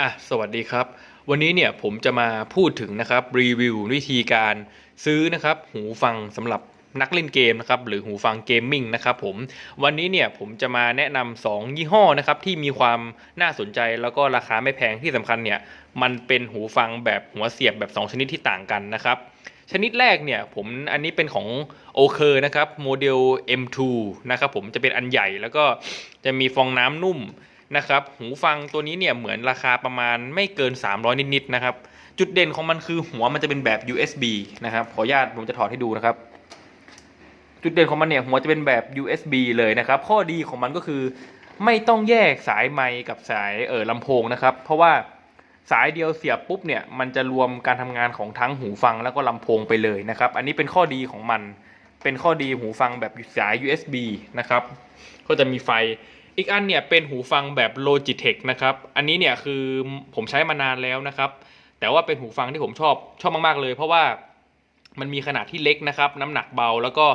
อะสวัสดีครับ วันนี้เนี่ยผมจะมาพูดถึงนะครับรีวิววิธีการซื้อนะครับหูฟังสำหรับนักเล่นเกมนะครับหรือหูฟังเกมมิ่งนะครับผมวันนี้เนี่ยผมจะมาแนะนำสองยี่ห้อนะครับที่มีความน่าสนใจแล้วก็ราคาไม่แพงที่สำคัญเนี่ยมันเป็นหูฟังแบบหัวเสียบแบบ 2 ชนิดที่ต่างกันนะครับชนิดแรกเนี่ยผมอันนี้เป็นของโอเคนะครับโมเดล M2 นะครับผมจะเป็นอันใหญ่แล้วก็จะมีฟองน้ำนุ่ม นะครับหูฟังตัวนี้เนี่ยเหมือนราคาประมาณไม่เกิน 300 นิดๆนะครับ จุดเด่นของมันคือหัวมันจะเป็นแบบ USB นะครับขออนุญาตผมจะถอดให้ดูนะครับจุดเด่นของมันเนี่ยหัวจะเป็นแบบ USB เลยนะครับ ข้อดีของมันก็คือไม่ต้องแยกสายไมค์กับสายเออลำโพงนะครับ เพราะว่าสายเดียวเสียบปุ๊บเนี่ยมันจะรวมการทำงานของทั้งหูฟังแล้วก็ลำโพงไปเลยนะครับ อันนี้เป็นข้อดีของมัน เป็นข้อดีหูฟังแบบสาย USB นะครับ ก็จะมีไฟ อีกอันเนี่ยเป็นหูฟังแบบ Logitech นะครับ อันนี้เนี่ยคือผมใช้มานานแล้วนะครับ แต่ว่าเป็นหูฟังที่ผมชอบชอบมากๆเลย เพราะว่ามันมีขนาดที่เล็กนะครับ น้ำหนักเบาแล้วก็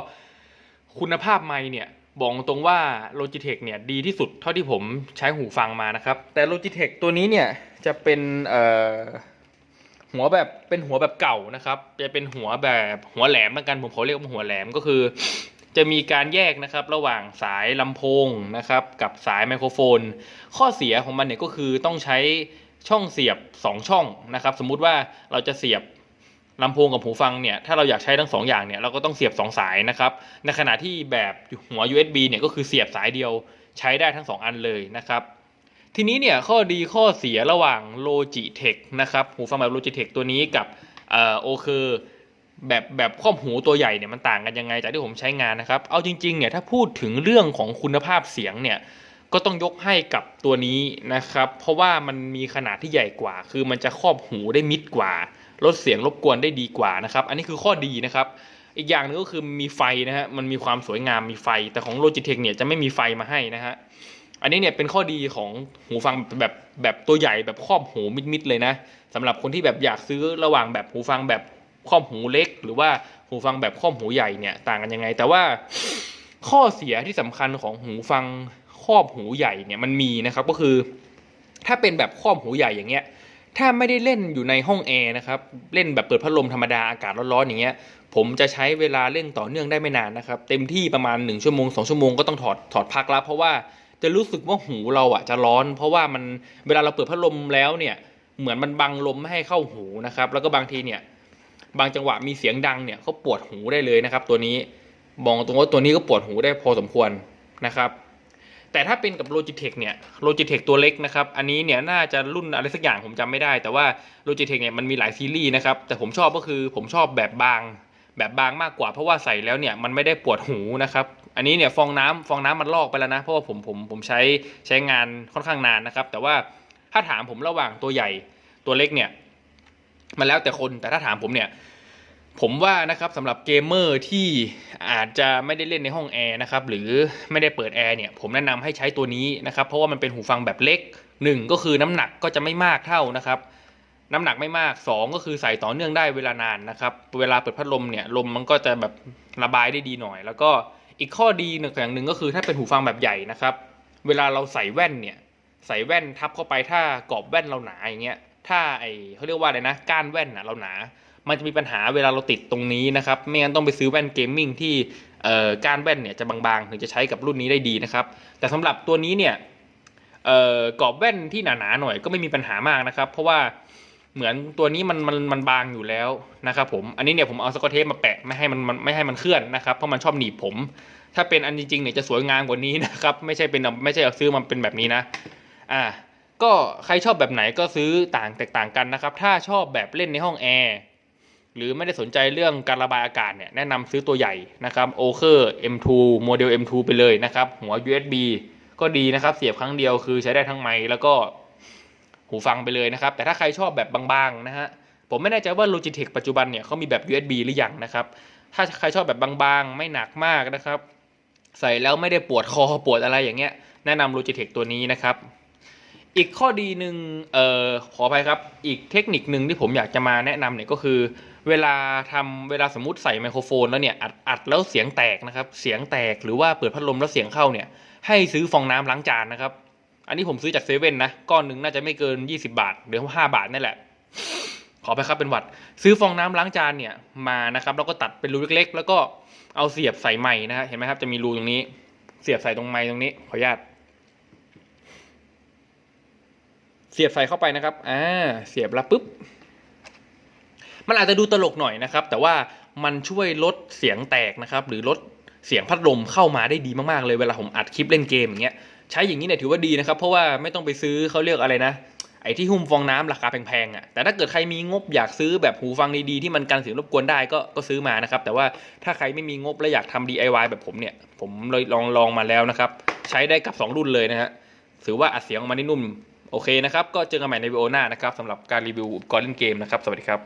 คุณภาพไมค์เนี่ยบอกตรงว่า Logitech เนี่ยดีที่สุดเท่าที่ผมใช้หูฟังมานะครับ แต่ Logitech ตัวนี้เนี่ยจะเป็นหัวแบบเป็นหัวแบบเก่านะครับ จะเป็นหัวแบบหัวแหลมแล้วกันผมขอเรียกว่าหัวแหลมก็คือ จะมีการแยกนะครับระหว่างสายลำโพงนะครับกับสายไมโครโฟน ข้อเสียของมันเนี่ยก็คือต้องใช้ช่องเสียบ 2 ช่องนะครับ สมมุติว่าเราจะเสียบลำโพงกับหูฟังเนี่ยถ้าเราอยากใช้ทั้งสองอย่างเนี่ยเราก็ต้องเสียบ 2 สายนะครับในขณะที่แบบหัว USB เนี่ยก็คือเสียบสายเดียวใช้ได้ทั้ง 2 อันเลยนะครับทีนี้เนี่ยข้อดีข้อเสียระหว่าง Logitech นะครับหูฟังแบบ Logitech ตัวนี้กับเอ่อโอเค แบบแบบครอบหูตัวใหญ่เนี่ยมันต่างกันยังไงจากที่ผมใช้งานนะครับ เอาจริงๆเนี่ยถ้าพูดถึงเรื่องของคุณภาพเสียงเนี่ยก็ต้องยกให้กับตัวนี้นะครับ เพราะว่ามันมีขนาดที่ใหญ่กว่า คือมันจะครอบหูได้มิดกว่าลดเสียงรบกวนได้ดีกว่านะครับ อันนี้คือข้อดีนะครับ อีกอย่างหนึงก็คือมีไฟนะฮะมันมีความสวยงามมีไฟ แต่ของ Logitech เนี่ยจะไม่มีไฟมาให้นะฮะอันนี้เนี่ยเป็นข้อดีของหูฟังแบบแบบตัวใหญ่แบบครอบหูมิดๆเลยนะสำหรับคนที่แบบอยากซื้อระหว่างแบบหูฟังแบบ ครอบหูเล็ก หรือว่าหูฟังแบบครอบหูใหญ่เนี่ยต่างกันยังไง แต่ว่าข้อเสียที่สำคัญของหูฟังครอบหูใหญ่เนี่ยมันมีนะครับก็คือ ถ้าเป็นแบบครอบหูใหญ่อย่างเงี้ยถ้าไม่ได้เล่นอยู่ในห้องแอร์นะครับเล่นแบบเปิดพัดลมธรรมดาอากาศร้อนๆอย่างเงี้ยผมจะใช้เวลาเล่นต่อเนื่องได้ไม่นานนะครับเต็มที่ประมาณ1ชั่วโมง2ชั่วโมงก็ต้องถอดถอดพักแล้วเพราะว่าจะรู้สึกว่าหูเราอะจะร้อน เพราะว่ามันเวลาเราเปิดพัดลมแล้วเนี่ยเหมือนมันบังลมไม่ให้เข้าหูนะครับแล้วก็บางทีเนี่ย บางจังหวะมีเสียงดังเนี่ยเขาปวดหูได้เลยนะครับ ตัวนี้บอกตรงว่าตัวนี้ก็ปวดหูได้พอสมควรนะครับแต่ถ้าเป็นกับ Logitech เนี่ย Logitech ตัวเล็กนะครับ อันนี้เนี่ยน่าจะรุ่นอะไรสักอย่างผมจำไม่ได้ แต่ว่า Logitech เนี่ยมันมีหลายซีรีส์นะครับ แต่ผมชอบก็คือผมชอบแบบบาง แบบบางมากกว่า เพราะว่าใส่แล้วเนี่ยมันไม่ได้ปวดหูนะครับ อันนี้เนี่ยฟองน้ำฟองน้ำมันลอกไปแล้วนะ เพราะว่าผมผมผมใช้ใช้งานค่อนข้างนานนะครับ แต่ว่าถ้าถามผมระหว่างตัวใหญ่ตัวเล็กเนี่ย มันแล้วแต่คนแต่ถ้าถามผมเนี่ยผมว่านะครับสำหรับเกมเมอร์ที่อาจจะไม่ได้เล่นในห้องแอร์นะครับหรือไม่ได้เปิดแอร์เนี่ยผมแนะนำให้ใช้ตัวนี้นะครับเพราะว่ามันเป็นหูฟังแบบเล็กหนึ่งก็คือน้ำหนักก็จะไม่มากเท่านะครับน้ำหนักไม่มากสองก็คือใส่ต่อเนื่องได้เวลานานนะครับเวลาเปิดพัดลมเนี่ยลมมันก็จะแบบระบายได้ดีหน่อย แล้วก็อีกข้อดีหนึ่งอย่างหนึ่งก็คือถ้าเป็นหูฟังแบบใหญ่นะครับเวลาเราใส่แว่นเนี่ยใส่แว่นทับเข้าไปถ้ากรอบแว่นเราหนาอย่างเงี้ย ถ้าไอเขาเรียกว่าอะไรนะก้านแว่นนะเราหนา มันจะมีปัญหาเวลาเราติดตรงนี้นะครับไม่งั้นต้องไปซื้อแว่นเกมมิ่งที่เอ่อก้านแว่นเนี่ยจะบางๆถึงจะใช้กับรุ่นนี้ได้ดีนะครับ แต่สำหรับตัวนี้เนี่ยเอ่อกรอบแว่นที่หนาๆหน่อยก็ไม่มีปัญหามากนะครับ เพราะว่าเหมือนตัวนี้มันมันมันบางอยู่แล้วนะครับผมอันนี้เนี่ยผมเอาสกอตเทปมาแปะไม่ให้มันมันไม่ให้มันเคลื่อนนะครับเพราะมันชอบหนีบผม ถ้าเป็นอันจริงๆเนี่ยจะสวยงามกว่านี้นะครับ ไม่ใช่เป็นไม่ใช่เอาซื้อมาเป็นแบบนี้นะ อ่า ก็ใครชอบแบบไหนก็ซื้อต่างแตกต่างกันนะครับ ถ้าชอบแบบเล่นในห้องแอร์หรือไม่ได้สนใจเรื่องการระบายอากาศเนี่ยแนะนำซื้อตัวใหญ่นะครับ o k e r M2 โมเดล M2 ไปเลยนะครับ หัว USB ก็ดีนะครับ เสียบครั้งเดียวคือใช้ได้ทั้งไมค์แล้วก็หูฟังไปเลยนะครับ แต่ถ้าใครชอบแบบบางๆนะฮะผมไม่แน่ใจว่า Logitech ปัจจุบันเนี่ยเขามีแบบ USB หรือยังนะครับ ถ้าใครชอบแบบบางๆ ไม่หนักมากนะครับ ใส่แล้วไม่ได้ปวดคอปวดอะไรอย่างเงี้ยแนะนำ Logitech ตัวนี้นะครับ อีกข้อดีหนึ่งเอ่อขออภัยครับ อีกเทคนิคหนึ่งที่ผมอยากจะมาแนะนำเนี่ยก็คือ เวลาทำเวลาสมมติใส่ไมโครโฟนแล้วเนี่ยอัดอัดแล้วเสียงแตกนะครับ เสียงแตกหรือว่าเปิดพัดลมแล้วเสียงเข้าเนี่ย ให้ซื้อฟองน้ำล้างจานนะครับ อันนี้ผมซื้อจากเซเว่นนะ ก้อนหนึ่งน่าจะไม่เกิน 20 บาท หรือห้าบาทนี่แหละ ขอไปครับเป็นหวัด ซื้อฟองน้ำล้างจานเนี่ยมานะครับแล้วก็ตัดเป็นรูเล็ก ๆ แล้วก็เอาเสียบใส่ไม้นะฮะเห็นไหมครับจะมีรูตรงนี้ เสียบใส่ตรงไม้ตรงนี้ขออนุญาต เสียบใส่เข้าไปนะครับ อ่า เสียบแล้วปุ๊บ มันอาจจะดูตลกหน่อยนะครับ แต่ว่ามันช่วยลดเสียงแตกนะครับ หรือลดเสียงพัดลมเข้ามาได้ดีมากๆเลยเวลาผมอัดคลิปเล่นเกมอย่างเงี้ย ใช้อย่างนี้เนี่ยถือว่าดีนะครับ เพราะว่าไม่ต้องไปซื้อเขาเรียกอะไรนะ ไอ้ที่หุ้มฟองน้ำราคาแพงๆอะ แต่ถ้าเกิดใครมีงบอยากซื้อแบบหูฟังดีๆที่มันกันเสียงรบกวนได้ก็ก็ซื้อมานะครับ แต่ว่าถ้าใครไม่มีงบและอยากทำ DIY แบบผมเนี่ย ผมเลยลองลองมาแล้วนะครับ ใช้ได้กับ 2 รุ่นเลยนะฮะ ถือว่าอัดเสียงออกมาได้นุ่ม โอเคนะครับ ก็เจอกันใหม่ในวิดีโอหน้านะครับสำหรับการรีวิวอุปกรณ์เล่นเกมนะครับ สวัสดีครับ